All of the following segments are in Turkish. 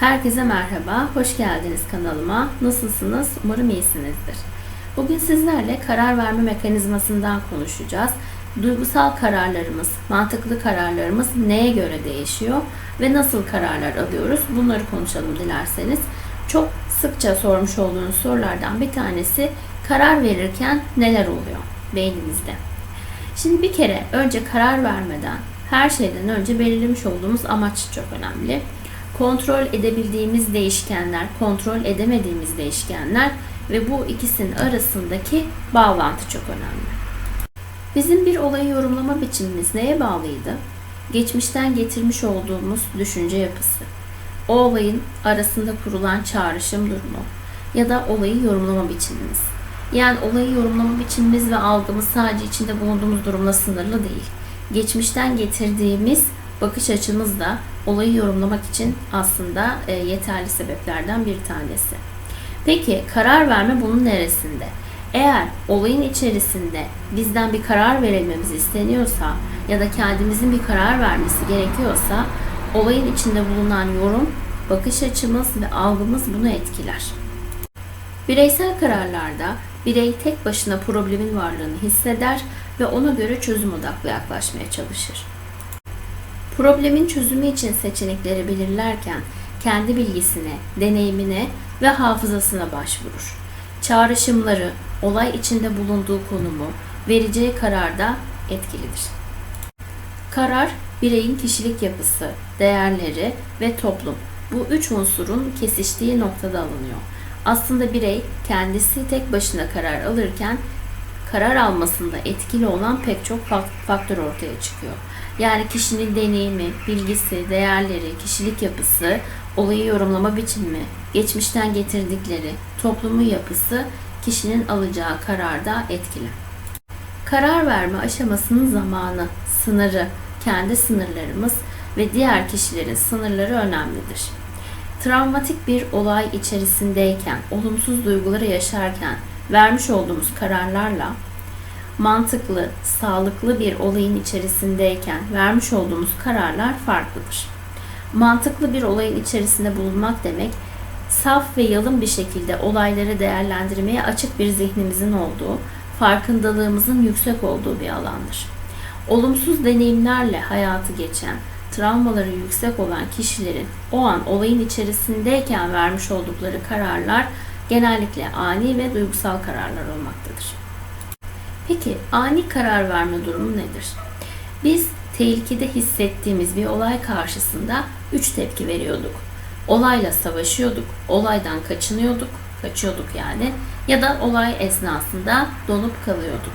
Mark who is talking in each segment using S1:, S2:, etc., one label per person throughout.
S1: Herkese merhaba, hoş geldiniz kanalıma. Nasılsınız? Umarım iyisinizdir. Bugün sizlerle karar verme mekanizmasından konuşacağız. Duygusal kararlarımız, mantıklı kararlarımız neye göre değişiyor ve nasıl kararlar alıyoruz? Bunları konuşalım dilerseniz. Çok sıkça sormuş olduğunuz sorulardan bir tanesi karar verirken neler oluyor beynimizde? Şimdi bir kere önce karar vermeden her şeyden önce belirlemiş olduğumuz amaç çok önemli. Kontrol edebildiğimiz değişkenler, kontrol edemediğimiz değişkenler ve bu ikisinin arasındaki bağlantı çok önemli. Bizim bir olayı yorumlama biçimimiz neye bağlıydı? Geçmişten getirmiş olduğumuz düşünce yapısı. O olayın arasında kurulan çağrışım durumu ya da olayı yorumlama biçimimiz. Yani olayı yorumlama biçimimiz ve algımız sadece içinde bulunduğumuz durumla sınırlı değil. Geçmişten getirdiğimiz bakış açımız da olayı yorumlamak için aslında e, yeterli sebeplerden bir tanesi. Peki karar verme bunun neresinde? Eğer olayın içerisinde bizden bir karar verilmemiz isteniyorsa ya da kendimizin bir karar vermesi gerekiyorsa olayın içinde bulunan yorum, bakış açımız ve algımız bunu etkiler. Bireysel kararlarda birey tek başına problemin varlığını hisseder ve ona göre çözüm odaklı yaklaşmaya çalışır. Problemin çözümü için seçenekleri belirlerken kendi bilgisine, deneyimine ve hafızasına başvurur. Çağrışımları, olay içinde bulunduğu konumu, vereceği kararda etkilidir. Karar, bireyin kişilik yapısı, değerleri ve toplum bu üç unsurun kesiştiği noktada alınıyor. Aslında birey kendisi tek başına karar alırken karar almasında etkili olan pek çok faktör ortaya çıkıyor. Yani kişinin deneyimi, bilgisi, değerleri, kişilik yapısı, olayı yorumlama biçimi, geçmişten getirdikleri, toplumun yapısı kişinin alacağı kararda etkili. Karar verme aşamasının zamanı, sınırı, kendi sınırlarımız ve diğer kişilerin sınırları önemlidir. Travmatik bir olay içerisindeyken, olumsuz duyguları yaşarken vermiş olduğumuz kararlarla mantıklı, sağlıklı bir olayın içerisindeyken vermiş olduğumuz kararlar farklıdır. Mantıklı bir olayın içerisinde bulunmak demek, saf ve yalın bir şekilde olayları değerlendirmeye açık bir zihnimizin olduğu, farkındalığımızın yüksek olduğu bir alandır. Olumsuz deneyimlerle hayatı geçen, travmaları yüksek olan kişilerin o an olayın içerisindeyken vermiş oldukları kararlar genellikle ani ve duygusal kararlar olmaktadır. Peki ani karar verme durumu nedir? Biz tehlikede hissettiğimiz bir olay karşısında üç tepki veriyorduk. Olayla savaşıyorduk, olaydan kaçınıyorduk, kaçıyorduk yani ya da olay esnasında donup kalıyorduk.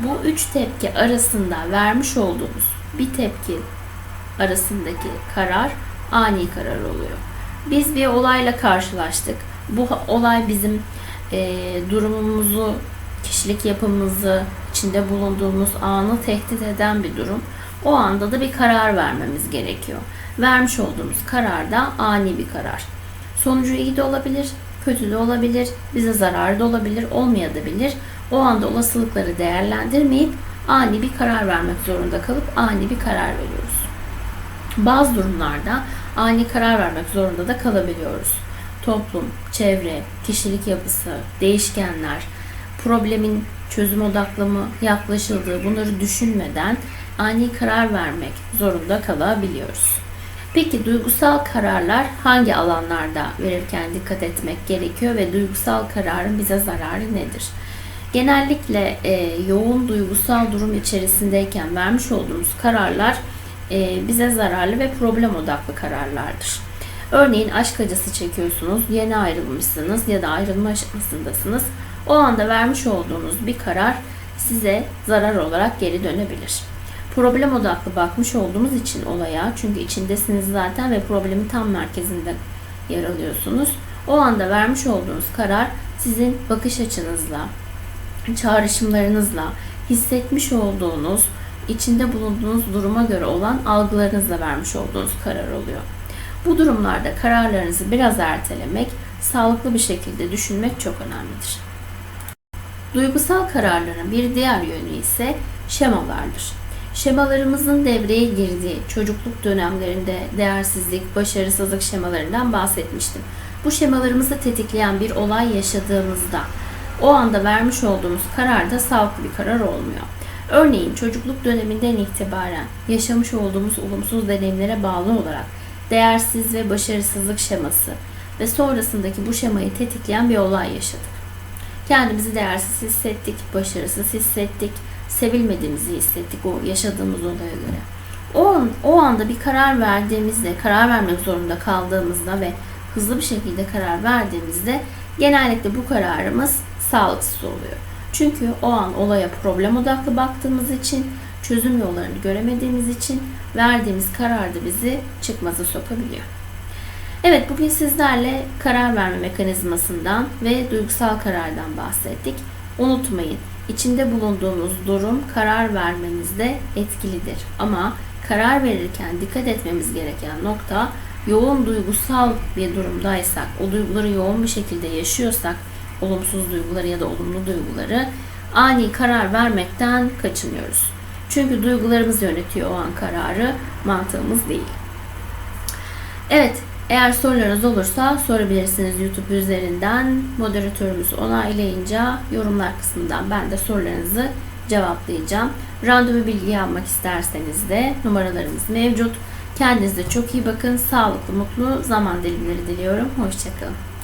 S1: Bu üç tepki arasında vermiş olduğumuz bir tepki arasındaki karar ani karar oluyor. Biz bir olayla karşılaştık. Bu olay bizim e, durumumuzu, kişilik yapımızı, içinde bulunduğumuz anı tehdit eden bir durum. O anda da bir karar vermemiz gerekiyor. Vermiş olduğumuz karar da ani bir karar. Sonucu iyi de olabilir, kötü de olabilir, bize zarar da olabilir, olmayabilir. O anda olasılıkları değerlendirmeyip ani bir karar vermek zorunda kalıp ani bir karar veriyoruz. Bazı durumlarda ani karar vermek zorunda da kalabiliyoruz. Toplum, çevre, kişilik yapısı, değişkenler, problemin çözüm odaklı mı yaklaşıldığı bunları düşünmeden ani karar vermek zorunda kalabiliyoruz. Peki duygusal kararlar hangi alanlarda verirken dikkat etmek gerekiyor ve duygusal kararın bize zararı nedir? Genellikle e, yoğun duygusal durum içerisindeyken vermiş olduğumuz kararlar e, bize zararlı ve problem odaklı kararlardır. Örneğin aşk acısı çekiyorsunuz, yeni ayrılmışsınız ya da ayrılma aşamasındasınız. O anda vermiş olduğunuz bir karar size zarar olarak geri dönebilir. Problem odaklı bakmış olduğumuz için olaya, çünkü içindesiniz zaten ve problemin tam merkezinde yer alıyorsunuz. O anda vermiş olduğunuz karar sizin bakış açınızla, çağrışımlarınızla, hissetmiş olduğunuz, içinde bulunduğunuz duruma göre olan algılarınızla vermiş olduğunuz karar oluyor. Bu durumlarda kararlarınızı biraz ertelemek, sağlıklı bir şekilde düşünmek çok önemlidir. Duygusal kararların bir diğer yönü ise şemalardır. Şemalarımızın devreye girdiği çocukluk dönemlerinde değersizlik, başarısızlık şemalarından bahsetmiştim. Bu şemalarımızı tetikleyen bir olay yaşadığımızda o anda vermiş olduğumuz karar da sağlıklı bir karar olmuyor. Örneğin çocukluk döneminden itibaren yaşamış olduğumuz olumsuz deneyimlere bağlı olarak değersiz ve başarısızlık şeması ve sonrasındaki bu şemayı tetikleyen bir olay yaşadık. Kendimizi değersiz hissettik, başarısız hissettik, sevilmediğimizi hissettik o yaşadığımız olaya göre. O, an, o anda bir karar verdiğimizde, karar vermek zorunda kaldığımızda ve hızlı bir şekilde karar verdiğimizde genellikle bu kararımız sağlıksız oluyor. Çünkü o an olaya problem odaklı baktığımız için, çözüm yollarını göremediğimiz için verdiğimiz karar da bizi çıkmaza sokabiliyor. Evet bugün sizlerle karar verme mekanizmasından ve duygusal karardan bahsettik. Unutmayın içinde bulunduğunuz durum karar vermenizde etkilidir. Ama karar verirken dikkat etmemiz gereken nokta yoğun duygusal bir durumdaysak, o duyguları yoğun bir şekilde yaşıyorsak, olumsuz duyguları ya da olumlu duyguları ani karar vermekten kaçınıyoruz. Çünkü duygularımız yönetiyor o an kararı, mantığımız değil. Evet, eğer sorularınız olursa sorabilirsiniz YouTube üzerinden. Moderatörümüz onaylayınca yorumlar kısmından ben de sorularınızı cevaplayacağım. Randevu bilgi almak isterseniz de numaralarımız mevcut. Kendinize çok iyi bakın. Sağlıklı, mutlu zaman dilimleri diliyorum. Hoşçakalın.